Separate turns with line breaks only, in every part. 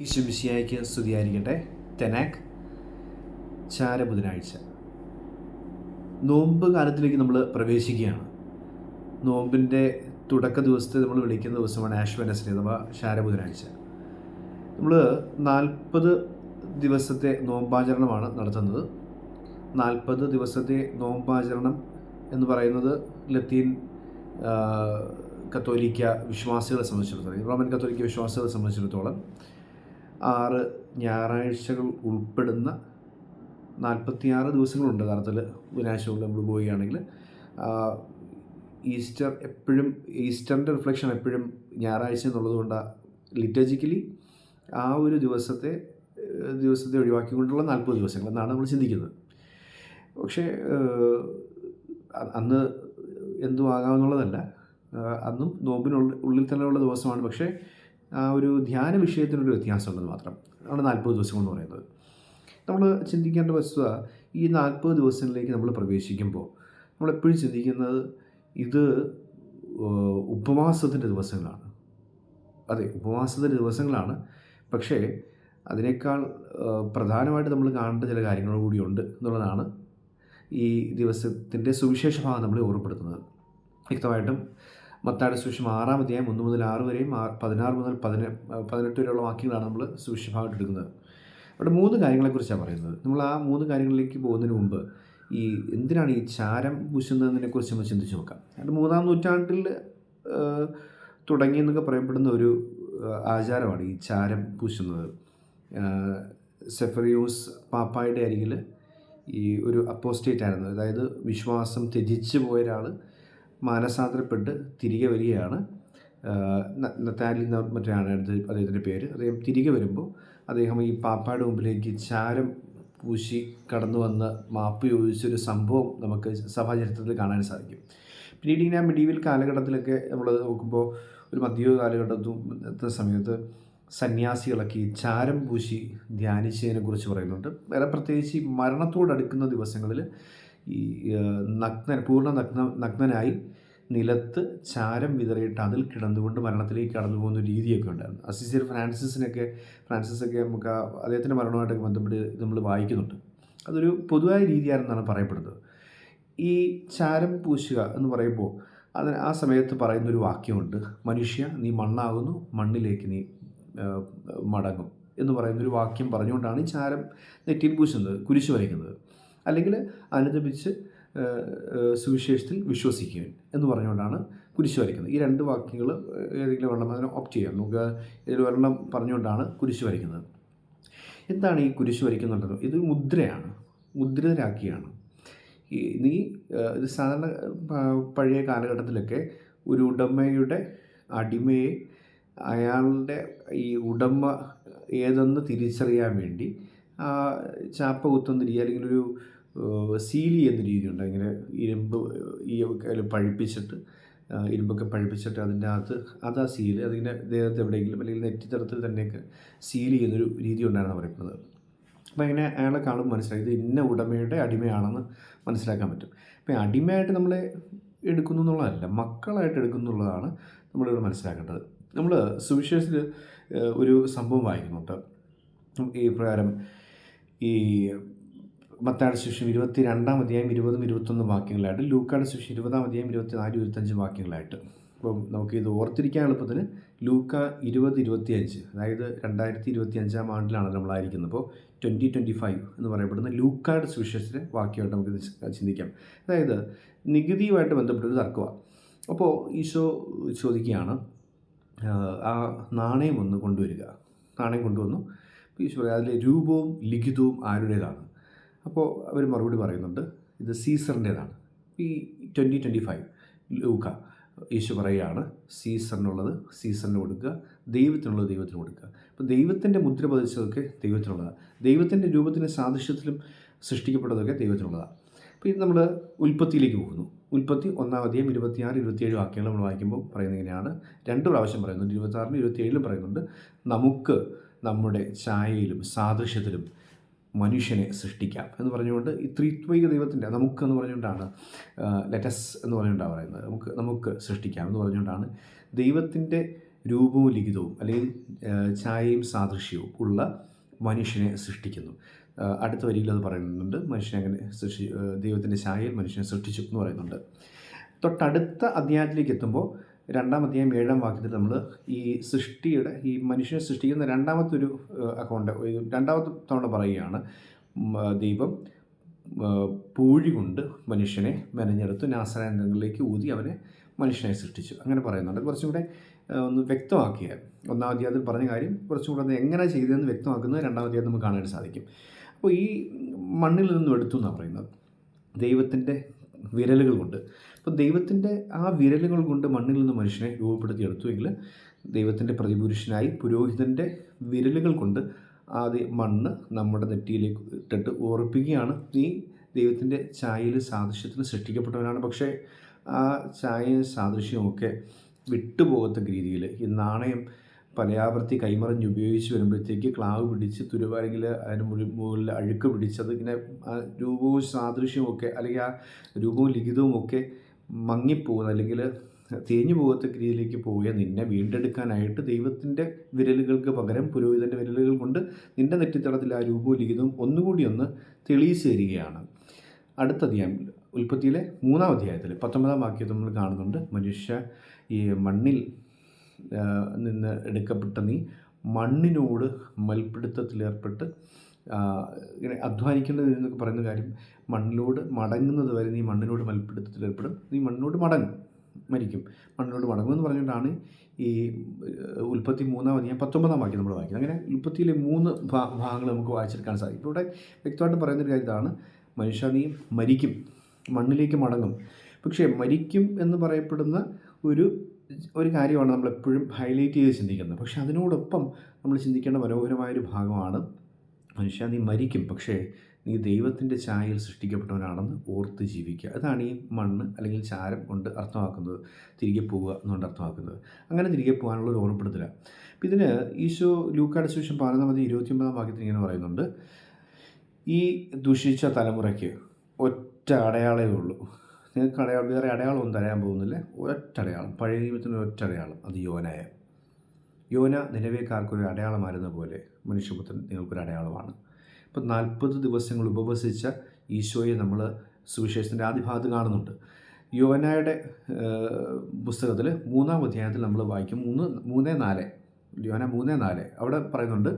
ഈശുമിശിയായിക്ക് സ്തുതിയായിരിക്കട്ടെ. തെനാക് ചാര ബുധനാഴ്ച നോമ്പ് കാലത്തിലേക്ക് നമ്മൾ പ്രവേശിക്കുകയാണ്. നോമ്പിന്റെ തുടക്ക ദിവസത്തെ നമ്മൾ വിളിക്കുന്ന ദിവസമാണ് ആഷ് അഥവാ ശാര ബുധനാഴ്ച നമ്മൾ നാൽപ്പത് ദിവസത്തെ നോമ്പാചരണമാണ് നടത്തുന്നത്. നാൽപ്പത് ദിവസത്തെ നോമ്പാചരണം എന്ന് പറയുന്നത് ലത്തീൻ കത്തോലിക്ക വിശ്വാസികളെ സംബന്ധിച്ചിടത്തോളം റോമൻ കത്തോലിക്ക വിശ്വാസികളെ സംബന്ധിച്ചിടത്തോളം ആറ് ഞായറാഴ്ചകൾ ഉൾപ്പെടുന്ന നാൽപ്പത്തിയാറ് ദിവസങ്ങളുണ്ട് യഥാർത്ഥത്തിൽ ബുധനാഴ്ചകളിൽ നമ്മൾ പോവുകയാണെങ്കിൽ. ഈസ്റ്റർ എപ്പോഴും ഈസ്റ്ററിന്റെ റിഫ്ലക്ഷൻ എപ്പോഴും ഞായറാഴ്ച എന്നുള്ളത് കൊണ്ട് ലിറ്റർജിക്കലി ആ ഒരു ദിവസത്തെ ദിവസത്തെ ഒഴിവാക്കിക്കൊണ്ടുള്ള നാൽപ്പത് ദിവസങ്ങൾ എന്നാണ് നമ്മൾ ചിന്തിക്കുന്നത്. പക്ഷേ അന്ന് എന്തും ആകാമെന്നുള്ളതല്ല. അന്നും നോമ്പിനുള്ള ഉള്ളിൽ തന്നെയുള്ള ദിവസമാണ്. പക്ഷേ ആ ഒരു ധ്യാന വിഷയത്തിനൊരു വ്യത്യാസമുണ്ടെന്ന് മാത്രം. ആണ് നാൽപ്പത് ദിവസം എന്ന് പറയുന്നത്. നമ്മൾ ചിന്തിക്കേണ്ട വസ്തുത ഈ നാൽപ്പത് ദിവസങ്ങളിലേക്ക് നമ്മൾ പ്രവേശിക്കുമ്പോൾ നമ്മളെപ്പോഴും ചിന്തിക്കുന്നത് ഇത് ഉപവാസത്തിന്റെ ദിവസങ്ങളാണ്. അതെ ഉപവാസത്തിന്റെ ദിവസങ്ങളാണ്. പക്ഷേ അതിനേക്കാൾ പ്രധാനമായിട്ട് നമ്മൾ കാണേണ്ട ചില കാര്യങ്ങൾ കൂടിയുണ്ട് എന്നുള്ളതാണ് ഈ ദിവസത്തിന്റെ സുവിശേഷ ഭാഗം നമ്മളെ ഓർമ്മപ്പെടുത്തുന്നത്. വ്യക്തമായിട്ടും മത്തായുടെ സുവിശേഷം ആറാം അധ്യായം ഒന്ന് മുതൽ ആറ് വരെയും പതിനാറ് മുതൽ പതിനെ പതിനെട്ട് വരെയുള്ള വാക്യങ്ങളാണ് നമ്മൾ സുവിശേഷ ഭാഗമായിട്ട് എടുക്കുന്നത്. അവിടെ മൂന്ന് കാര്യങ്ങളെക്കുറിച്ചാണ് പറയുന്നത്. നമ്മൾ ആ മൂന്ന് കാര്യങ്ങളിലേക്ക് പോകുന്നതിന് മുമ്പ് ഈ എന്തിനാണ് ഈ ചാരം പൂശുന്നതിനെക്കുറിച്ച് നമ്മൾ ചിന്തിച്ച് നോക്കാം. അത് മൂന്നാം നൂറ്റാണ്ടിൽ തുടങ്ങി തുടങ്ങിയെന്നൊക്കെ പറയപ്പെടുന്ന ഒരു ആചാരമാണ് ഈ ചാരം പൂശുന്നത്. സെഫറിയൂസ് പാപ്പായുടെ അരികിൽ ഈ ഒരു അപ്പോസ്റ്റേറ്റ് ആയിരുന്നു. അതായത് വിശ്വാസം ത്യജിച്ച് പോയ ഒരാൾ മാനസാന്തരപ്പെട്ട് തിരികെ വരികയാണ്. നത്താലി മറ്റാണ് അദ്ദേഹത്തിന്റെ പേര്. അദ്ദേഹം തിരികെ വരുമ്പോൾ അദ്ദേഹം ഈ പാപ്പാട് മുമ്പിലേക്ക് ചാരം പൂശി കടന്നു വന്ന് മാപ്പ് ചോദിച്ചൊരു സംഭവം നമുക്ക് സഭാചരിത്രത്തിൽ കാണാൻ സാധിക്കും. പിന്നീട് ഇങ്ങനെ മിഡീവൽ കാലഘട്ടത്തിലൊക്കെ നമ്മൾ നോക്കുമ്പോൾ ഒരു മധ്യ കാലഘട്ടത്തും സമയത്ത് സന്യാസികളൊക്കെ ഈ ചാരം പൂശി ധ്യാനിച്ചതിനെ കുറിച്ച് പറയുന്നുണ്ട്. വേറെ പ്രത്യേകിച്ച് ഈ മരണത്തോടടുക്കുന്ന ദിവസങ്ങളിൽ ഈ നഗ്ന പൂർണ നഗ്ന നഗ്നനായി നിലത്ത് ചാരം വിതറിയിട്ട് അതിൽ കിടന്നുകൊണ്ട് മരണത്തിലേക്ക് കടന്നു പോകുന്ന രീതിയൊക്കെ ഉണ്ടായിരുന്നു. അസിസിയർ ഫ്രാൻസിസിനൊക്കെ ഫ്രാൻസിസൊക്കെ നമുക്ക് അദ്ദേഹത്തിന്റെ മരണമായിട്ടൊക്കെ ബന്ധപ്പെട്ട് നമ്മൾ വായിക്കുന്നുണ്ട്. അതൊരു പൊതുവായ രീതിയാണെന്നാണ് പറയപ്പെടുന്നത്. ഈ ചാരം പൂശുക എന്ന് പറയുമ്പോൾ അതിന് ആ സമയത്ത് പറയുന്നൊരു വാക്യമുണ്ട്. മനുഷ്യ നീ മണ്ണാകുന്നു മണ്ണിലേക്ക് നീ മടങ്ങും എന്ന് പറയുന്നൊരു വാക്യം പറഞ്ഞുകൊണ്ടാണ് ഈ ചാരം നെറ്റിയിൽ പൂശുന്നത് കുരിശ് വരയ്ക്കുന്നത്. അല്ലെങ്കിൽ അനുദപിച്ച് സുവിശേഷത്തിൽ വിശ്വസിക്കുകയും എന്ന് പറഞ്ഞുകൊണ്ടാണ് കുരിശ് വരയ്ക്കുന്നത് ഈ രണ്ട് വാക്യങ്ങൾ ഏതെങ്കിലും ഒരെണ്ണം അതിനെ ഓപ്റ്റ് ചെയ്യാം. നമുക്ക് ഇതിൽ ഒരെണ്ണം പറഞ്ഞുകൊണ്ടാണ് കുരിശ് വരയ്ക്കുന്നത് എന്താണ് ഈ കുരിശ് വരയ്ക്കുന്നുണ്ടത് ഇത് മുദ്രയാണ് മുദ്രിതരാക്കിയാണ്. ഈ നീ ഇത് സാധാരണ പഴയ കാലഘട്ടത്തിലൊക്കെ ഒരു ഉടമയുടെ അടിമയെ അയാളുടെ ഈ ഉടമ ഏതെന്ന് തിരിച്ചറിയാൻ വേണ്ടി ചാപ്പ കുത്തുന്ന അല്ലെങ്കിൽ ഒരു സീലി എന്ന രീതിയുണ്ട് ഇങ്ങനെ ഇരുമ്പ് ഈ പഴിപ്പിച്ചിട്ട് ആ, ഇരുമ്പൊക്കെ പഴിപ്പിച്ചിട്ട് അതിന്റെ അകത്ത് അതാ സീൽ അതിങ്ങനെ ദേഹത്ത് എവിടെയെങ്കിലും അല്ലെങ്കിൽ നെറ്റി നെറ്റിത്തടത്തിൽ തന്നെയൊക്കെ സീൽ ചെയ്യുന്നൊരു രീതി ഉണ്ടായിരുന്നു പറയുന്നത്. അപ്പോൾ അങ്ങനെ അയാളെ കാണുമ്പോൾ മനസ്സിലായി ഇത് ഇന്ന ഉടമയുടെ അടിമയാണെന്ന് മനസ്സിലാക്കാൻ പറ്റും. അപ്പം അടിമയായിട്ട് നമ്മളെ എടുക്കുന്നു എന്നുള്ളതല്ല മക്കളായിട്ട് എടുക്കുന്നു എന്നുള്ളതാണ് നമ്മളിവിടെ മനസ്സിലാക്കേണ്ടത്. നമ്മൾ സുവിശേഷത്തിൽ ഒരു സംഭവം വായിക്കുന്നുണ്ട്. ഈ പ്രകാരം ഈ മത്താട് ശിഷ്യം ഇരുപത്തി രണ്ടാം അധ്യായം ഇരുപതും ഇരുപത്തൊന്നും വാക്യങ്ങളായിട്ട് ലൂക്കാട് ശിഷ്യം ഇരുപതാം അധ്യായം ഇരുപത്തി നാല് ഇരുപത്തഞ്ച് വാക്യങ്ങളായിട്ട്. അപ്പം ഇത് ഓർത്തിരിക്കാൻ എളുപ്പത്തിന് ലൂക്ക ഇരുപത് ഇരുപത്തിയഞ്ച് അതായത് രണ്ടായിരത്തി ഇരുപത്തി അഞ്ചാം ആണ്ടിലാണ് നമ്മളായിരിക്കുന്നത്. അപ്പോൾ ട്വന്റി ട്വന്റി ഫൈവ് എന്ന് പറയപ്പെടുന്ന ലൂക്കാട് സുവിശേഷത്തിലെ വാക്യമായിട്ട് നമുക്ക് ചിന്തിക്കാം. അതായത് നികുതിയുമായിട്ട് ബന്ധപ്പെട്ടൊരു തർക്കമാണ് അപ്പോൾ ഈശോ ചോദിക്കുകയാണ് ആ നാണയം ഒന്ന് കൊണ്ടുവരിക. നാണയം കൊണ്ടുവന്നു. ഈശോ അതിലെ രൂപവും ലിഖിതവും ആരുടേതാണ്? അപ്പോൾ അവർ മറുപടി പറയുന്നുണ്ട് ഇത് സീസറിന്റേതാണ്. ഈ ട്വന്റി ട്വന്റി ഫൈവ് ലൂക്ക യേശു പറയുകയാണ് സീസറിനുള്ളത് സീസറിന് കൊടുക്കുക ദൈവത്തിനുള്ളത് ദൈവത്തിന് കൊടുക്കുക. അപ്പോൾ ദൈവത്തിന്റെ മുദ്ര പതിച്ചതൊക്കെ ദൈവത്തിനുള്ളതാണ്. ദൈവത്തിന്റെ രൂപത്തിന്റെ സാദൃശ്യത്തിലും സൃഷ്ടിക്കപ്പെട്ടതൊക്കെ ദൈവത്തിനുള്ളതാണ്. അപ്പോൾ ഇത് നമ്മൾ ഉൽപ്പത്തിയിലേക്ക് പോകുന്നു. ഉൽപ്പത്തി ഒന്നാം അധ്യായം ഇരുപത്തിയാറ് ഇരുപത്തിയേഴ് വാക്യങ്ങൾ നമ്മൾ വായിക്കുമ്പോൾ പറയുന്നത് ഇങ്ങനെയാണ്. രണ്ട് പ്രാവശ്യം പറയുന്നുണ്ട് ഇരുപത്താറിലും ഇരുപത്തിയേഴിലും പറയുന്നുണ്ട് നമുക്ക് നമ്മുടെ ഛായയിലും സാദൃശ്യത്തിലും മനുഷ്യനെ സൃഷ്ടിക്കാം എന്ന് പറഞ്ഞുകൊണ്ട് ഈ ത്രിത്വൈക ദൈവത്തിന്റെ നമുക്ക് എന്ന് പറഞ്ഞുകൊണ്ടാണ് ലെറ്റസ് എന്ന് പറഞ്ഞുകൊണ്ടാണ് പറയുന്നത്. നമുക്ക് നമുക്ക് സൃഷ്ടിക്കാം എന്ന് പറഞ്ഞുകൊണ്ടാണ് ദൈവത്തിന്റെ രൂപവും ലിഖിതവും അല്ലെങ്കിൽ ഛായയും സാദൃശ്യവും ഉള്ള മനുഷ്യനെ സൃഷ്ടിക്കുന്നു. അടുത്ത വരിയിൽ അത് പറയുന്നുണ്ട്. മനുഷ്യനെ അങ്ങനെ സൃഷ്ടി ദൈവത്തിന്റെ ഛായയിൽ മനുഷ്യനെ സൃഷ്ടിച്ചു എന്ന് പറയുന്നുണ്ട്. തൊട്ടടുത്ത അധ്യായത്തിലേക്ക് എത്തുമ്പോൾ രണ്ടാം അധ്യായം ഏഴാം വാക്യത്തിൽ നമ്മൾ ഈ സൃഷ്ടിയുടെ ഈ മനുഷ്യനെ സൃഷ്ടിക്കുന്ന രണ്ടാമത്തെ ഒരു അക്കൗണ്ട് രണ്ടാമത്തെ തവണ പറയുകയാണ് ദൈവം പൂഴി കൊണ്ട് മനുഷ്യനെ മെനഞ്ഞെടുത്ത് നാസരാന്തങ്ങളിലേക്ക് ഊതി അവനെ മനുഷ്യനെ സൃഷ്ടിച്ചു. അങ്ങനെ പറയുന്നുണ്ട്. കുറച്ചും കൂടെ ഒന്ന് വ്യക്തമാക്കിയ ഒന്നാം അധ്യായത്തിൽ പറഞ്ഞ കാര്യം കുറച്ചും കൂടെ എങ്ങനെ ചെയ്തതെന്ന് വ്യക്തമാക്കുന്നത് രണ്ടാം അധ്യായം നമുക്ക് കാണാൻ സാധിക്കും. അപ്പോൾ ഈ മണ്ണിൽ നിന്നും എടുത്തു എന്നാണ് പറയുന്നത്. ദൈവത്തിന്റെ വിരലുകൾ കൊണ്ട് അപ്പോൾ ദൈവത്തിന്റെ ആ വിരലുകൾ കൊണ്ട് മണ്ണിൽ നിന്ന് മനുഷ്യനെ രൂപപ്പെടുത്തിയെടുത്തുവെങ്കിൽ ദൈവത്തിന്റെ പ്രതിപുരുഷനായി പുരോഹിതന്റെ വിരലുകൾ കൊണ്ട് ആ മണ്ണ് നമ്മുടെ നെറ്റിയിലേക്ക് ഇട്ടിട്ട് ഓർപ്പിക്കുകയാണ് നീ ദൈവത്തിന്റെ ചായയിൽ സാദൃശ്യത്തിന് സൃഷ്ടിക്കപ്പെട്ടവനാണ്. പക്ഷേ ആ ചായ സാദൃശ്യമൊക്കെ വിട്ടുപോകത്തക്ക രീതിയിൽ ഈ നാണയം പലയാവർത്തി കൈമറിഞ്ഞ് ഉപയോഗിച്ച് വരുമ്പോഴത്തേക്ക് ക്ലാവ് പിടിച്ച് തുരുവാരെങ്കിൽ അതിന് മുകളിൽ അഴുക്ക് പിടിച്ച് ഇങ്ങനെ രൂപവും സാദൃശ്യവും ഒക്കെ അല്ലെങ്കിൽ ആ രൂപവും ലിഖിതവും ഒക്കെ മങ്ങിപ്പോകുന്ന അല്ലെങ്കിൽ തേഞ്ഞു പോകത്തക്ക രീതിയിലേക്ക് പോയ നിന്നെ വീണ്ടെടുക്കാനായിട്ട് ദൈവത്തിന്റെ വിരലുകൾക്ക് പകരം പുരോഹിതന്റെ വിരലുകൾ കൊണ്ട് നിന്റെ നെറ്റിത്തടത്തിൽ ആ രൂപവും ലിഖിതവും ഒന്നുകൂടി ഒന്ന് തെളിയിച്ച് തരികയാണ് അടുത്ത അധ്യായം ഉൽപ്പത്തിയിലെ മൂന്നാം അധ്യായത്തിൽ പത്തൊമ്പതാം വാക്യത്തിൽ നമ്മൾ കാണുന്നുണ്ട് മനുഷ്യ ഈ മണ്ണിൽ നിന്ന് എടുക്കപ്പെട്ട നീ മണ്ണിനോട് മൽപിടുത്തത്തിലേർപ്പെട്ട് ഇങ്ങനെ അധ്വാനിക്കുന്നത് എന്നൊക്കെ പറയുന്ന കാര്യം മണ്ണിലോട് മടങ്ങുന്നത് വരെ നീ മണ്ണിനോട് മൽപ്പിടുത്തത്തിലേർപ്പെടും നീ മണ്ണിനോട് മടങ്ങും മരിക്കും. മണ്ണിനോട് മടങ്ങും എന്ന് പറഞ്ഞുകൊണ്ടാണ് ഈ ഉൽപ്പത്തി മൂന്നാം അധികം പത്തൊമ്പതാം വാക്യം നമ്മൾ വായിക്കുന്നത്. അങ്ങനെ ഉൽപ്പത്തിയിലെ മൂന്ന് ഭാഗങ്ങൾ നമുക്ക് വായിച്ചെടുക്കാൻ സാധിക്കും. ഇവിടെ വ്യക്തമായിട്ട് പറയുന്നൊരു കാര്യം ഇതാണ്. മനുഷ്യ നീ മരിക്കും. മണ്ണിലേക്ക് മടങ്ങും. പക്ഷേ മരിക്കും എന്ന് പറയപ്പെടുന്ന ഒരു ഒരു കാര്യമാണ് നമ്മൾ എപ്പോഴും ഹൈലൈറ്റ് ചെയ്ത് ചിന്തിക്കുന്നത്. പക്ഷേ അതിനോടൊപ്പം നമ്മൾ ചിന്തിക്കേണ്ട മനോഹരമായൊരു ഭാഗമാണ് മനുഷ്യ നീ മരിക്കും. പക്ഷേ നീ ദൈവത്തിന്റെ ചായയിൽ സൃഷ്ടിക്കപ്പെട്ടവനാണെന്ന് ഓർത്ത് ജീവിക്കുക. അതാണ് ഈ മണ്ണ് അല്ലെങ്കിൽ ചാരം കൊണ്ട് അർത്ഥമാക്കുന്നത്. തിരികെ പോവുക എന്നുകൊണ്ട് അർത്ഥമാക്കുന്നത്. അങ്ങനെ തിരികെ പോകാനുള്ള ഒരു ഓർമ്മപ്പെടുത്തലാണ് അപ്പം ഇതിന് ഈശോ ലൂക്കാട് സുവിശേഷം പതിനൊന്നാം മതി ഇരുപത്തിയൊമ്പതാം വാക്യത്തിൽ ഇങ്ങനെ പറയുന്നുണ്ട്. ഈ ദുഷിച്ച തലമുറയ്ക്ക് ഒറ്റ അടയാളമേ ഉള്ളൂ. നിങ്ങൾക്ക് അടയാളം വേറെ അടയാളമൊന്നും തരാൻ പോകുന്നില്ല? ഒരൊറ്റ അടയാളം പഴയ ജീവിതത്തിന്റെ ഒറ്റ അടയാളം അത് യോനായ. യോന നിലവേക്കാർക്കൊരു അടയാളമായിരുന്ന പോലെ മനുഷ്യപുത്രൻ നിങ്ങൾക്കൊരു അടയാളമാണ് ഇപ്പം നാൽപ്പത് ദിവസങ്ങൾ ഉപവസിച്ച ഈശോയെ നമ്മൾ സുവിശേഷത്തിന്റെ ആദ്യ ഭാഗത്ത് കാണുന്നുണ്ട്. യോനായുടെ പുസ്തകത്തിൽ മൂന്നാം അധ്യായത്തിൽ നമ്മൾ വായിക്കും. മൂന്ന് മൂന്ന് നാല് യോന മൂന്ന് നാല്. അവിടെ പറയുന്നുണ്ട്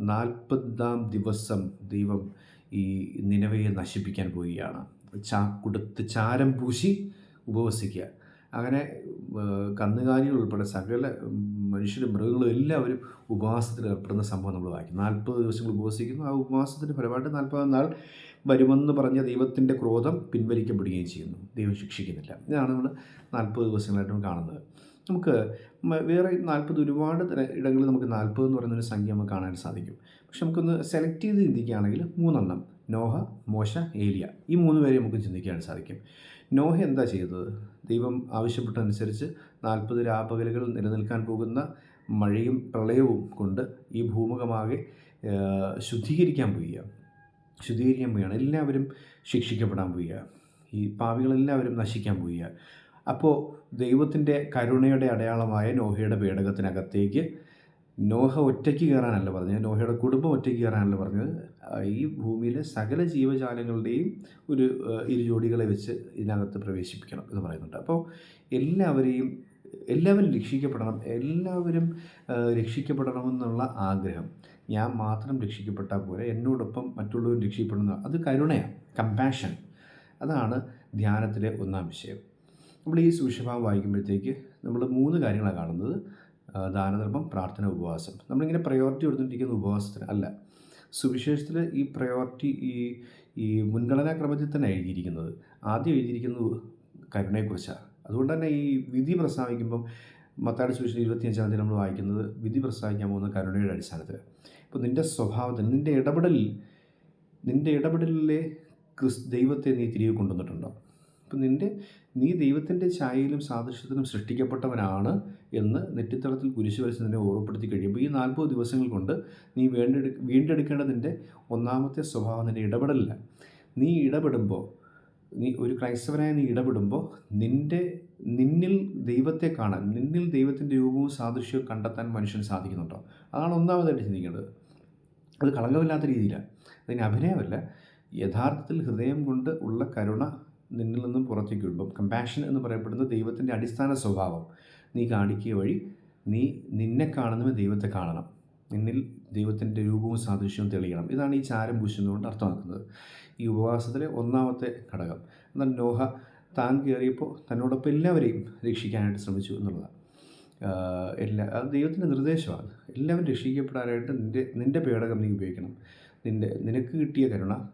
നാൽപ്പതാം ദിവസം ദൈവം ഈ നിലവയെ നശിപ്പിക്കാൻ പോവുകയാണ്. ചാ കൊടുത്ത് ചാരം പൂശി ഉപവസിക്കുക. അങ്ങനെ കന്നുകാലികൾ ഉൾപ്പെടെ സകല മനുഷ്യരും മൃഗങ്ങളും എല്ലാവരും ഉപവാസത്തിൽ ഏർപ്പെടുന്ന സംഭവം നമ്മൾ വായിക്കും. നാൽപ്പത് ദിവസങ്ങൾ ഉപവസിക്കുന്നു. ആ ഉപവാസത്തിന്റെ ഫലമായിട്ട് നാൽപ്പതാം നാൾ വരുമെന്ന് പറഞ്ഞ ദൈവത്തിന്റെ ക്രോധം പിൻവലിക്കപ്പെടുകയും ചെയ്യുന്നു. ദൈവം ശിക്ഷിക്കുന്നില്ല. ഇതാണ് നമ്മൾ നാൽപ്പത് ദിവസങ്ങളായിട്ട് കാണുന്നത്. നമുക്ക് വേറെ നാൽപ്പത് ഒരുപാട് ഇടങ്ങളിൽ നമുക്ക് നാൽപ്പത് എന്ന് പറയുന്ന ഒരു സംഖ്യ നമുക്ക് കാണാൻ സാധിക്കും. പക്ഷെ നമുക്കൊന്ന് സെലക്ട് ചെയ്ത് ചിന്തിക്കുകയാണെങ്കിൽ മൂന്നെണ്ണം. നോഹ മോശ ഏലിയ. ഈ മൂന്ന് പേരെ നമുക്ക് ചിന്തിക്കാൻ സാധിക്കും. നോഹ എന്താ ചെയ്തത്? ദൈവം ആവശ്യപ്പെട്ടതനുസരിച്ച് നാൽപ്പത് രാപകലുകൾ നിലനിൽക്കാൻ പോകുന്ന മഴയും പ്രളയവും കൊണ്ട് ഈ ഭൂമുഖമാകെ ശുദ്ധീകരിക്കാൻ പോവുക ശുദ്ധീകരിക്കാൻ പോവുകയാണ്. എല്ലാവരും ശിക്ഷിക്കപ്പെടാൻ പോവുക ഈ പാവികളെല്ലാവരും നശിക്കാൻ പോവുക അപ്പോൾ ദൈവത്തിന്റെ കരുണയുടെ അടയാളമായ നോഹയുടെ പേടകത്തിനകത്തേക്ക് നോഹ ഒറ്റയ്ക്ക് കയറാനല്ല പറഞ്ഞത്. നോഹയുടെ കുടുംബം ഒറ്റയ്ക്ക് കയറാനല്ല പറഞ്ഞത്. ഈ ഭൂമിയിലെ സകല ജീവജാലങ്ങളുടെയും ഒരു ആ, ഇരു ജോഡികളെ വെച്ച് ഇതിനകത്ത് പ്രവേശിപ്പിക്കണം എന്ന് പറയുന്നുണ്ട്. അപ്പോൾ എല്ലാവരെയും എല്ലാവരും രക്ഷിക്കപ്പെടണം എല്ലാവരും രക്ഷിക്കപ്പെടണമെന്നുള്ള ആഗ്രഹം ഞാൻ മാത്രം രക്ഷിക്കപ്പെട്ടാൽ പോരെ എന്നോടൊപ്പം മറ്റുള്ളവർ രക്ഷിക്കപ്പെടുന്ന അത് കരുണയാണ് കമ്പാഷൻ അതാണ് ധ്യാനത്തിലെ ഒന്നാം വിഷയം. നമ്മൾ ഈ സുവിശേഷം വായിക്കുമ്പോഴത്തേക്ക് നമ്മൾ മൂന്ന് കാര്യങ്ങളാണ് കാണുന്നത്. ദാനധർമ്മം പ്രാർത്ഥന ഉപവാസം. നമ്മളിങ്ങനെ പ്രയോറിറ്റി കൊടുത്തിട്ടിരിക്കുന്ന ഉപവാസത്തിന് അല്ല. സുവിശേഷത്തിൽ ഈ പ്രയോറിറ്റി ഈ ഈ മുൻഗണനാ ക്രമത്തിൽ തന്നെ എഴുതിയിരിക്കുന്നത്. ആദ്യം എഴുതിയിരിക്കുന്നത് കരുണയെക്കുറിച്ചാണ്. അതുകൊണ്ട് തന്നെ ഈ വിധി പ്രസ്താവിക്കുമ്പം മത്താടി സുവിശേഷം ഇരുപത്തിയഞ്ചാം തീയതി നമ്മൾ വായിക്കുന്നത് വിധി പ്രസ്താവിക്കാൻ പോകുന്ന കരുണയുടെ അടിസ്ഥാനത്തിൽ. ഇപ്പോൾ നിന്റെ സ്വഭാവത്തിൽ നിന്റെ ഇടപെടലിൽ നിന്റെ ഇടപെടലിലെ ക്രിസ് ദൈവത്തെ നീ തിരികെ കൊണ്ടുവന്നിട്ടുണ്ടോ? അപ്പം നിന്റെ നീ ദൈവത്തിന്റെ ഛായയിലും സാദൃശ്യത്തിലും സൃഷ്ടിക്കപ്പെട്ടവനാണ് എന്ന് നെറ്റിത്തളത്തിൽ കുരിശു വരച്ച് നിന്നെ ഓർമ്മപ്പെടുത്തി കഴിയുമ്പോൾ ഈ നാൽപ്പത് ദിവസങ്ങൾ കൊണ്ട് നീ വേണ്ടെടു വീണ്ടെടുക്കേണ്ടതിന്റെ ഒന്നാമത്തെ സ്വഭാവം നിന്റെ ഇടപെടലില്ല. നീ ഇടപെടുമ്പോൾ നീ ഒരു ക്രൈസ്തവനായി നീ ഇടപെടുമ്പോൾ നിന്റെ നിന്നിൽ ദൈവത്തെ കാണാൻ നിന്നിൽ ദൈവത്തിന്റെ രൂപവും സാദൃശ്യവും കണ്ടെത്താൻ മനുഷ്യൻ സാധിക്കുന്നുണ്ടോ? അതാണ് ഒന്നാമതായിട്ട് ചിന്തിക്കേണ്ടത്. അത് കളങ്കമില്ലാത്ത രീതിയിലാണ്. അതിന് അഭിനയമല്ല. യഥാർത്ഥത്തിൽ ഹൃദയം കൊണ്ട് ഉള്ള കരുണ നിന്നിൽ നിന്നും പുറത്തേക്ക് വിടുമ്പം കമ്പാഷൻ എന്ന് പറയപ്പെടുന്ന ദൈവത്തിന്റെ അടിസ്ഥാന സ്വഭാവം. നീ കാണിക്കുക വഴി നീ നിന്നെ കാണുന്നവൻ ദൈവത്തെ കാണണം. നിന്നിൽ ദൈവത്തിന്റെ രൂപവും സാദൃശ്യവും തെളിയണം. ഇതാണ് ഈ ചാരം പൂശുന്നതുകൊണ്ട് അർത്ഥമാക്കുന്നത്. ഈ ഉപവാസത്തിലെ ഒന്നാമത്തെ ഘടകം. എന്നാൽ നോഹ താൻ കയറിയപ്പോൾ തന്നോടൊപ്പം എല്ലാവരെയും രക്ഷിക്കാനായിട്ട് ശ്രമിച്ചു എന്നുള്ളതാണ്. എല്ലാ അത് ദൈവത്തിന്റെ നിർദ്ദേശമാണ്. എല്ലാവരും രക്ഷിക്കപ്പെടാനായിട്ട് നിന്റെ നിന്റെ പേടകം നീ ഉപയോഗിക്കണം. നിന്റെ നിനക്ക് കിട്ടിയ കരുണ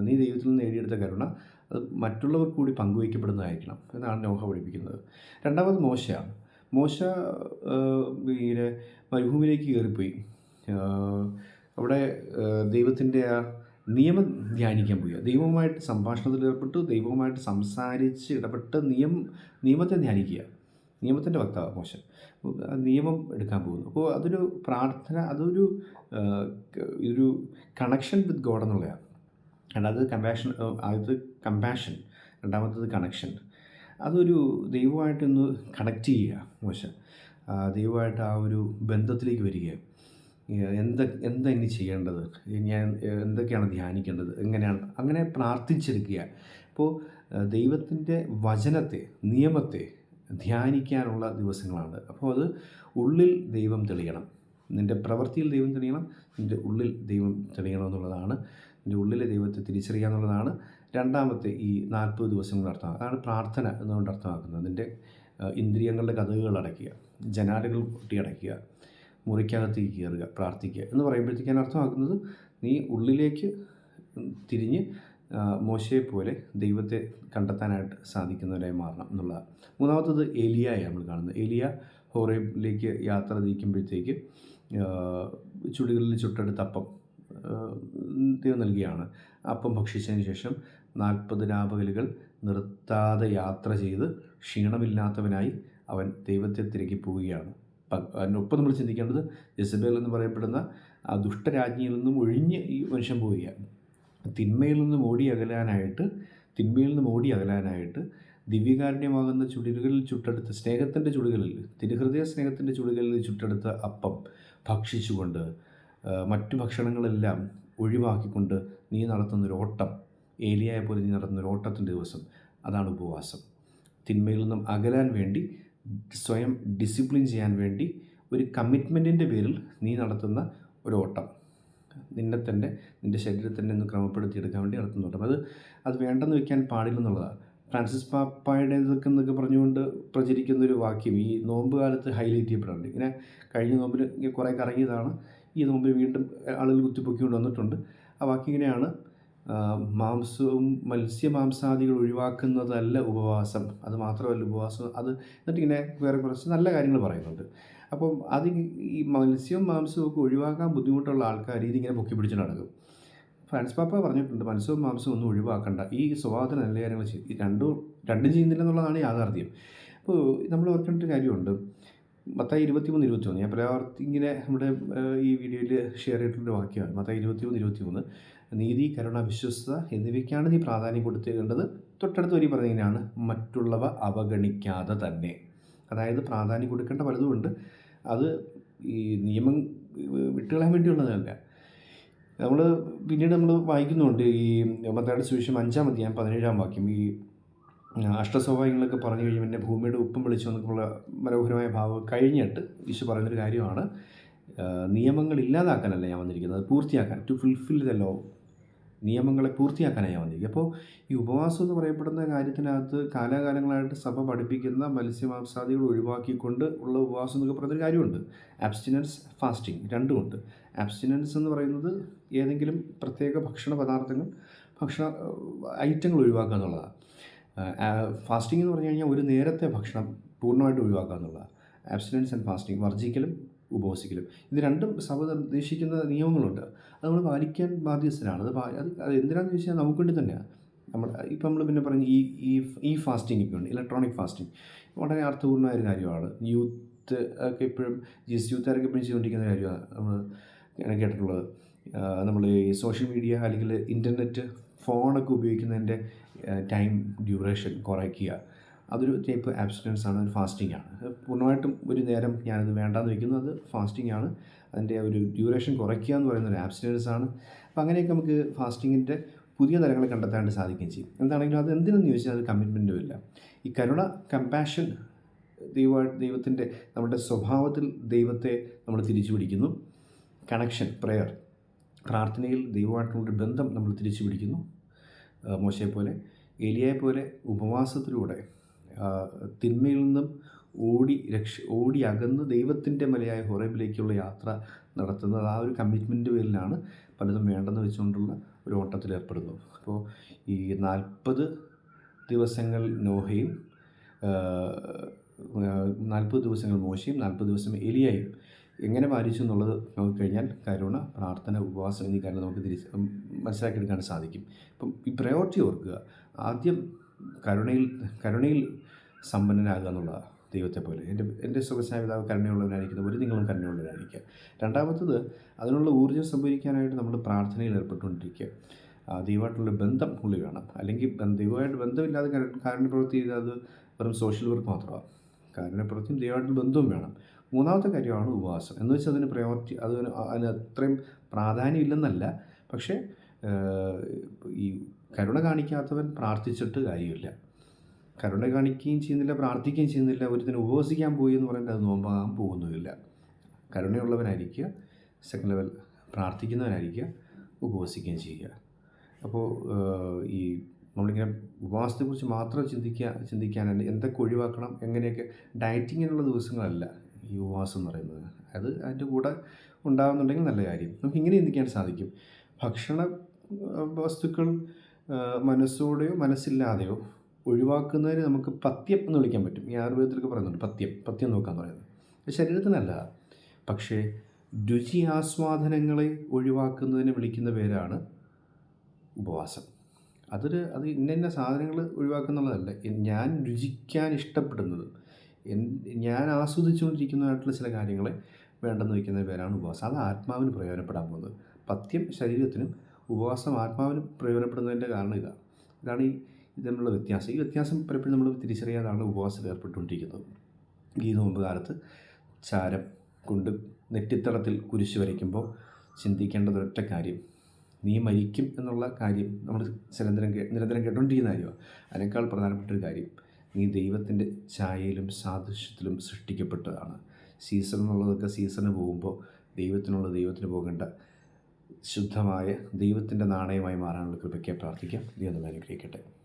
നീ ദൈവത്തിൽ നിന്ന് നേടിയെടുത്ത കരുണ അത് മറ്റുള്ളവർ കൂടി പങ്കുവയ്ക്കപ്പെടുന്നതായിരിക്കണം എന്നാണ് നോഹ പഠിപ്പിക്കുന്നത്. രണ്ടാമത് മോശയാണ്. മോശ ഇങ്ങനെ മരുഭൂമിയിലേക്ക് കയറിപ്പോയി. അവിടെ ദൈവത്തിന്റെ ആ നിയമം ധ്യാനിക്കാൻ പോയി. ദൈവവുമായിട്ട് സംഭാഷണത്തിൽ ഏർപ്പെട്ടു ദൈവവുമായിട്ട് സംസാരിച്ച് ഇടപെട്ട് നിയം നിയമത്തെ ധ്യാനിക്കുക. നിയമത്തിന്റെ വക്താവ് മോശം. നിയമം എടുക്കാൻ പോകുന്നു. അപ്പോൾ അതൊരു പ്രാർത്ഥന അതൊരു ഒരു കണക്ഷൻ വിത്ത് ഗോഡ് എന്നുള്ളതാണ്. രണ്ടാമത് കമ്പാഷൻ ആദ്യത്തെ കമ്പാഷൻ രണ്ടാമത്തത് കണക്ഷൻ അതൊരു ദൈവമായിട്ടൊന്ന് കണക്ട് ചെയ്യുക മോശ. ദൈവമായിട്ട് ആ ഒരു ബന്ധത്തിലേക്ക് വരിക. എന്താ എന്താ ഇനി ചെയ്യേണ്ടത്? ഞാൻ എന്തൊക്കെയാണ് ധ്യാനിക്കേണ്ടത്? എങ്ങനെയാണ്? അങ്ങനെ പ്രാർത്ഥിച്ചെടുക്കുക. അപ്പോൾ ദൈവത്തിന്റെ വചനത്തെ നിയമത്തെ ധ്യാനിക്കാനുള്ള ദിവസങ്ങളാണ്. അപ്പോൾ അത് ഉള്ളിൽ ദൈവം തെളിയണം. നിന്റെ പ്രവൃത്തിയിൽ ദൈവം തെളിയണം നിന്റെ ഉള്ളിൽ ദൈവം തെളിയണം എന്നുള്ളതാണ്. നിന്റെ ഉള്ളിലെ ദൈവത്തെ തിരിച്ചറിയുക എന്നുള്ളതാണ്. രണ്ടാമത്തെ ഈ നാൽപ്പത് ദിവസങ്ങൾ അർത്ഥം അതാണ് പ്രാർത്ഥന എന്നുകൊണ്ട് അർത്ഥമാക്കുന്നത്. അതിന്റെ ഇന്ദ്രിയങ്ങളുടെ കഥകൾ അടയ്ക്കുക ജനാലകൾ കൊട്ടിയടയ്ക്കുക മുറിക്കകത്തേക്ക് കയറുക പ്രാർത്ഥിക്കുക എന്ന് പറയുമ്പോഴത്തേക്ക് ഞാൻ അർത്ഥമാക്കുന്നത് നീ ഉള്ളിലേക്ക് തിരിഞ്ഞ് മോശയെ പോലെ ദൈവത്തെ കണ്ടെത്താനായിട്ട് സാധിക്കുന്നവരായി മാറണം എന്നുള്ളതാണ് മൂന്നാമത്തത് ഏലിയയെ നമ്മൾ കാണുന്നത്. ഏലിയ ഹോറേബിലേക്ക് യാത്ര നീക്കുമ്പോഴത്തേക്ക് ചുടികളിൽ ചുട്ടെടുത്ത അപ്പം ദൈവം നൽകിയാണ്. അപ്പം ഭക്ഷിച്ചതിന് ശേഷം നാൽപ്പത് രാപകലുകൾ നിർത്താതെ യാത്ര ചെയ്ത് ക്ഷീണമില്ലാത്തവനായി അവൻ ദൈവത്തെ തിരക്കി പോവുകയാണ് അതിനൊപ്പം നമ്മൾ ചിന്തിക്കേണ്ടത് ജസബേൽ എന്ന് പറയപ്പെടുന്ന ആ ദുഷ്ടരാജ്ഞിയിൽ നിന്നും ഒഴിഞ്ഞ് ഈ മനുഷ്യൻ പോവുകയാണ്. തിന്മയിൽ നിന്നും ഓടി അകലാനായിട്ട് തിന്മയിൽ നിന്നും ഓടി അകലാനായിട്ട് ദിവ്യകാരുണ്യമാകുന്ന ചുടികളിൽ ചുട്ടെടുത്ത സ്നേഹത്തിന്റെ ചുടുകളിൽ തിരുഹൃദയ സ്നേഹത്തിന്റെ ചുടുകളിൽ ചുട്ടെടുത്ത അപ്പം ഭക്ഷിച്ചുകൊണ്ട് മറ്റു ഭക്ഷണങ്ങളെല്ലാം ഒഴിവാക്കിക്കൊണ്ട് നീ നടത്തുന്നൊരു ഓട്ടം ഏലിയായ പോലെ നീ നടത്തുന്നൊരു ഓട്ടത്തിന്റെ ദിവസം അതാണ് ഉപവാസം. തിന്മയിൽ നിന്നും അകലാൻ വേണ്ടി സ്വയം ഡിസിപ്ലിൻ ചെയ്യാൻ വേണ്ടി ഒരു കമ്മിറ്റ്മെന്റിന്റെ പേരിൽ നീ നടത്തുന്ന ഒരു ഓട്ടം. നിന്നെ തന്നെ നിന്റെ ശരീരത്തിനെ ഒന്ന് ക്രമപ്പെടുത്തിയെടുക്കാൻ വേണ്ടി നടത്തുന്ന ഓട്ടം. അത് അത് വേണ്ടെന്ന് വെക്കാൻ പാടില്ലെന്നുള്ളതാണ് ഫ്രാൻസിസ് പാപ്പായുടെ ഇതൊക്കെ എന്നൊക്കെ പറഞ്ഞുകൊണ്ട് പ്രചരിക്കുന്ന ഒരു വാക്യം ഈ നോമ്പ് കാലത്ത് ഹൈലൈറ്റ് ചെയ്യപ്പെടാറുണ്ട്. ഇങ്ങനെ കഴിഞ്ഞ നോമ്പിൽ കുറേ കറങ്ങിയതാണ്. ഈ നോമ്പിൽ വീണ്ടും ആളുകൾ കുത്തിപ്പൊക്കിക്കൊണ്ട് വന്നിട്ടുണ്ട്. ആ വാക്യം ഇങ്ങനെയാണ്. മാംസവും മത്സ്യമാംസാദികൾ ഒഴിവാക്കുന്നതല്ല ഉപവാസം. അത് മാത്രമല്ല ഉപവാസം അത് എന്നിട്ടിങ്ങനെ വേറെ കുറച്ച് നല്ല കാര്യങ്ങൾ പറയുന്നുണ്ട്. അപ്പം അത് ഈ മത്സ്യവും മാംസവും ഒക്കെ ഒഴിവാക്കാൻ ബുദ്ധിമുട്ടുള്ള ആൾക്കാർ ഇതിങ്ങനെ പൊക്കി പിടിച്ച് നടക്കും. ഫ്രാൻസ് പാപ്പ പറഞ്ഞിട്ടുണ്ട് മത്സ്യവും മാംസവും ഒന്നും ഒഴിവാക്കണ്ട. ഈ സ്വഭാവത്തിന് നല്ല കാര്യങ്ങൾ ചെയ്യും. രണ്ടും രണ്ടും ചെയ്യുന്നില്ല എന്നുള്ളതാണ് യാഥാർത്ഥ്യം അപ്പോൾ നമ്മൾ ഓർക്കേണ്ട ഒരു കാര്യമുണ്ട്. മത്തായി ഇരുപത്തിമൂന്ന് ഇരുപത്തിമൂന്ന്. ഞാൻ പലവർത്തി ഇങ്ങനെ നമ്മുടെ ഈ വീഡിയോയിൽ ഷെയർ ചെയ്തിട്ടുള്ള വാക്യമാണ്. മത്തായി ഇരുപത്തിമൂന്ന് ഇരുപത്തിമൂന്ന്. നീതി കരുണ വിശ്വസ്ത എന്നിവയ്ക്കാണ് നീ പ്രാധാന്യം കൊടുത്തേണ്ടത് തൊട്ടടുത്ത് വരി പറഞ്ഞതിനാണ് മറ്റുള്ളവ അവഗണിക്കാതെ തന്നെ. അതായത് പ്രാധാന്യം കൊടുക്കേണ്ട പലതുമുണ്ട് അത് ഈ നിയമം വിട്ടുകളയാൻ വേണ്ടിയുള്ളതല്ല. നമ്മൾ പിന്നീട് നമ്മൾ വായിക്കുന്നുണ്ട് ഈ മത്തയുടെ സുവിശേഷം അഞ്ചാം അധ്യായം പതിനേഴാം വാക്യം. ഈ അഷ്ടസ്വഭാവങ്ങളൊക്കെ പറഞ്ഞു കഴിയുമ്പോൾ പിന്നെ ഭൂമിയുടെ ഉപ്പും വിളിച്ചു എന്നൊക്കെയുള്ള മനോഹരമായ ഭാവം കഴിഞ്ഞിട്ട് ഈശോ പറയുന്നൊരു കാര്യമാണ്. നിയമങ്ങൾ ഇല്ലാതാക്കാനല്ല ഞാൻ വന്നിരിക്കുന്നത്. പൂർത്തിയാക്കാൻ ടു ഫുൾഫിൽ ദ ലോ നിയമങ്ങളെ പൂർത്തിയാക്കാനായി വന്നിരിക്കുക അപ്പോൾ ഈ ഉപവാസം എന്ന് പറയപ്പെടുന്ന കാര്യത്തിനകത്ത് കാലാകാലങ്ങളായിട്ട് സഭ പഠിപ്പിക്കുന്ന മത്സ്യമാംസാദികൾ ഒഴിവാക്കിക്കൊണ്ട് ഉള്ള ഉപവാസം എന്നൊക്കെ പറയുന്നൊരു കാര്യമുണ്ട്. Abstinence fasting രണ്ടുമുണ്ട്. ആബ്സ്റ്റിനൻസ് എന്ന് പറയുന്നത് ഏതെങ്കിലും പ്രത്യേക ഭക്ഷണ പദാർത്ഥങ്ങൾ ഭക്ഷണ ഐറ്റങ്ങൾ ഒഴിവാക്കുക എന്നുള്ളതാണ്. ഫാസ്റ്റിംഗ് എന്ന് പറഞ്ഞു കഴിഞ്ഞാൽ ഒരു നേരത്തെ ഭക്ഷണം പൂർണമായിട്ട് ഒഴിവാക്കുക എന്നുള്ളതാണ്. ആബ്സ്റ്റിനൻസ് ആൻഡ് ഫാസ്റ്റിംഗ് വർജിക്കലും ഉപവസിക്കലും. ഇത് രണ്ടും സഭ നിർദ്ദേശിക്കുന്ന നിയമങ്ങളുണ്ട്. അത് നമ്മൾ പാലിക്കാൻ ബാധ്യസ്ഥരാണ്. അത് അത് എന്തിനാണെന്ന് ചോദിച്ചാൽ നമുക്ക് വേണ്ടി തന്നെയാണ് നമ്മൾ ഇപ്പം നമ്മൾ പിന്നെ പറഞ്ഞു ഈ ഈ ഫാസ്റ്റിംഗ് ഒക്കെ ഉണ്ട്. Electronic fasting. വളരെ അർത്ഥപൂർണമായ ഒരു കാര്യമാണ്. യൂത്ത് ഒക്കെ ഇപ്പോഴും ജിസ് യൂത്തുകാരൊക്കെ ഇപ്പോഴും ചെയ്തുകൊണ്ടിരിക്കുന്ന കാര്യമാണ്. നമ്മൾ കേട്ടിട്ടുള്ളത്. നമ്മൾ ഈ സോഷ്യൽ മീഡിയ അല്ലെങ്കിൽ ഇന്റർനെറ്റ് ഫോണൊക്കെ ഉപയോഗിക്കുന്നതിന്റെ ടൈം ഡ്യൂറേഷൻ കുറയ്ക്കുക. അതൊരു ടൈപ്പ് ആബ്സ്റ്റിനൻസ് ആണ് ഒരു ഫാസ്റ്റിംഗ് ആണ്. അത് പൂർണമായിട്ടും ഒരു നേരം ഞാനത് വേണ്ടാന്ന് വയ്ക്കുന്നത് ഫാസ്റ്റിംഗ് ആണ്. അതിന്റെ ഒരു ഡ്യൂറേഷൻ കുറയ്ക്കുക എന്ന് പറയുന്ന ഒരു ആബ്സ്റ്റിനൻസ് ആണ്. അപ്പോൾ അങ്ങനെയൊക്കെ നമുക്ക് ഫാസ്റ്റിങ്ങിന്റെ പുതിയ തലങ്ങൾ കണ്ടെത്താനായിട്ട് സാധിക്കുകയും ചെയ്യും. എന്താണെങ്കിലും അത് എന്തിനെന്ന് ചോദിച്ചാൽ അത് കമ്മിറ്റ്മെന്റും ഇല്ല. ഈ കരുണ കമ്പാഷൻ ദൈവ ദൈവത്തിന്റെ നമ്മുടെ സ്വഭാവത്തിൽ ദൈവത്തെ നമ്മൾ തിരിച്ചു പിടിക്കുന്നു കണക്ഷൻ പ്രെയർ പ്രാർത്ഥനയിൽ ദൈവമായിട്ടുള്ളൊരു ബന്ധം നമ്മൾ തിരിച്ചു പിടിക്കുന്നു മോശയെ പോലെ പോലെ ഉപവാസത്തിലൂടെ തിന്മയിൽ നിന്നും ഓടി രക്ഷ ഓടി അകന്ന് ദൈവത്തിന്റെ മലയായ ഹൊറേബിലേക്കുള്ള യാത്ര നടത്തുന്നത് ആ ഒരു കമ്മിറ്റ്മെന്റ് പേരിലാണ് പലതും വേണ്ടെന്ന് വെച്ചുകൊണ്ടുള്ള ഒരു ഓട്ടത്തിൽ ഏർപ്പെടുന്നു അപ്പോൾ ഈ നാൽപ്പത് ദിവസങ്ങൾ നോഹയും നാൽപ്പത് ദിവസങ്ങൾ മോശയും നാൽപ്പത് ദിവസം എലിയായും എങ്ങനെ പാലിച്ചു എന്നുള്ളത് നോക്കിക്കഴിഞ്ഞാൽ കരുണ പ്രാർത്ഥന ഉപവാസം എന്നീ കാര്യങ്ങൾ നമുക്ക് തിരിച്ച് മനസ്സിലാക്കിയെടുക്കാൻ സാധിക്കും. ഇപ്പം ഈ പ്രയോറിറ്റി ഓർക്കുക. ആദ്യം കരുണയിൽ കരുണയിൽ സമ്പന്നനാകുക എന്നുള്ളതാണ് ദൈവത്തെ പോലെ. എന്റെ എന്റെ സുഖസ്നായ പിതാവ് കരുണയുള്ളവനായിരിക്കുന്നത് ഒരു നിങ്ങളും കരുണയുള്ളവരായിരിക്കുക രണ്ടാമത്തത് അതിനുള്ള ഊർജം സംഭരിക്കാനായിട്ട് നമ്മൾ പ്രാർത്ഥനയിൽ ഏർപ്പെട്ടുകൊണ്ടിരിക്കുക. ദൈവമായിട്ടുള്ള ബന്ധം ഉള്ളിൽ വേണം. അല്ലെങ്കിൽ ദൈവമായിട്ട് ബന്ധമില്ലാതെ കര- കാരുണ്യപ്രവൃത്തി ചെയ്താൽ അത് വെറും സോഷ്യൽ വർക്ക് മാത്രമാണ്. കാരുണ്യപ്രവൃത്തിയും ദൈവമായിട്ടുള്ള ബന്ധവും വേണം. മൂന്നാമത്തെ കാര്യമാണ് ഉപവാസം. എന്ന് വെച്ചാൽ അതിന് പ്രയോറിറ്റി അതിന് അതിന് അത്രയും പ്രാധാന്യം ഇല്ലെന്നല്ല. പക്ഷേ ഈ കരുണ കാണിക്കാത്തവൻ പ്രാർത്ഥിച്ചിട്ട് കാര്യമില്ല. കരുണ കാണിക്കുകയും ചെയ്യുന്നില്ല പ്രാർത്ഥിക്കുകയും ചെയ്യുന്നില്ല ഒരുത്തിന് ഉപവസിക്കാൻ പോയി എന്ന് പറയുന്നത് അത് നോമ്പാകാൻ പോകുന്നുമില്ല. കരുണയുള്ളവനായിരിക്കുക സെക്കൻഡ് ലെവൽ പ്രാർത്ഥിക്കുന്നവനായിരിക്കുക ഉപവസിക്കുകയും ചെയ്യുക. അപ്പോൾ ഈ നമ്മളിങ്ങനെ ഉപവാസത്തെക്കുറിച്ച് മാത്രം ചിന്തിക്കുക ചിന്തിക്കാനല്ല എന്തൊക്കെ ഒഴിവാക്കണം എങ്ങനെയൊക്കെ ഡയറ്റിങ്ങിനുള്ള ദിവസങ്ങളല്ല ഈ ഉപവാസം എന്ന് പറയുന്നത്. അത് അതിന്റെ കൂടെ ഉണ്ടാകുന്നുണ്ടെങ്കിൽ നല്ല കാര്യം. നമുക്ക് ഇങ്ങനെ ചിന്തിക്കാൻ സാധിക്കും. ഭക്ഷണ വസ്തുക്കൾ മനസ്സോടെയോ മനസ്സില്ലാതെയോ ഒഴിവാക്കുന്നതിന് നമുക്ക് പത്യം എന്ന് വിളിക്കാൻ പറ്റും. ഈ ആയുർവേദത്തിലൊക്കെ പറയുന്നുണ്ട് പത്യം പത്യം നോക്കാന്ന് പറയുന്നത്. ശരീരത്തിനല്ല. പക്ഷേ രുചി ആസ്വാദനങ്ങളെ ഒഴിവാക്കുന്നതിന് വിളിക്കുന്ന പേരാണ് ഉപവാസം. അതൊരു അത് ഇന്ന ഇന്ന സാധനങ്ങൾ ഒഴിവാക്കുന്നുള്ളതല്ല ഞാൻ രുചിക്കാൻ ഇഷ്ടപ്പെടുന്നത് ഞാൻ ആസ്വദിച്ചുകൊണ്ടിരിക്കുന്നതായിട്ടുള്ള ചില കാര്യങ്ങളെ വേണ്ടെന്ന് വയ്ക്കുന്ന പേരാണ് ഉപവാസം. അത് ആത്മാവിന് പ്രയോജനപ്പെടാൻ പോകുന്നത്. പത്യം ശരീരത്തിനും ഉപവാസം ആത്മാവിനും പ്രയോജനപ്പെടുന്നതിന്റെ കാരണം ഇതാണ്. ഇതാണ് ഈ ഇത് തമ്മിലുള്ള വ്യത്യാസം. ഈ വ്യത്യാസം പലപ്പോഴും നമ്മൾ തിരിച്ചറിയാതാണ് ഉപവാസത്തിൽ ഏർപ്പെട്ടുകൊണ്ടിരിക്കുന്നത്. ഈ നോമ്പ് കാലത്ത് ചാരം കൊണ്ട് നെറ്റിത്തടത്തിൽ കുരിശ് വരയ്ക്കുമ്പോൾ ചിന്തിക്കേണ്ടത് ഒറ്റ കാര്യം. നീ മരിക്കും എന്നുള്ള കാര്യം നമ്മൾ നിരന്തരം നിരന്തരം കേട്ടുകൊണ്ടിരിക്കുന്ന കാര്യമാണ്. അതിനേക്കാൾ പ്രധാനപ്പെട്ട ഒരു കാര്യം നീ ദൈവത്തിന്റെ ഛായയിലും സാദൃശ്യത്തിലും സൃഷ്ടിക്കപ്പെട്ടതാണ്. സീസൺ എന്നുള്ളതൊക്കെ സീസണ് പോകുമ്പോൾ ദൈവത്തിനുള്ള ദൈവത്തിന് പോകേണ്ട ശുദ്ധമായ ദൈവത്തിന്റെ നാണയമായി മാറാനുള്ള കൃപയ്ക്ക് പ്രാർത്ഥിക്കാം. ദൈവം അനുഗ്രഹിക്കട്ടെ.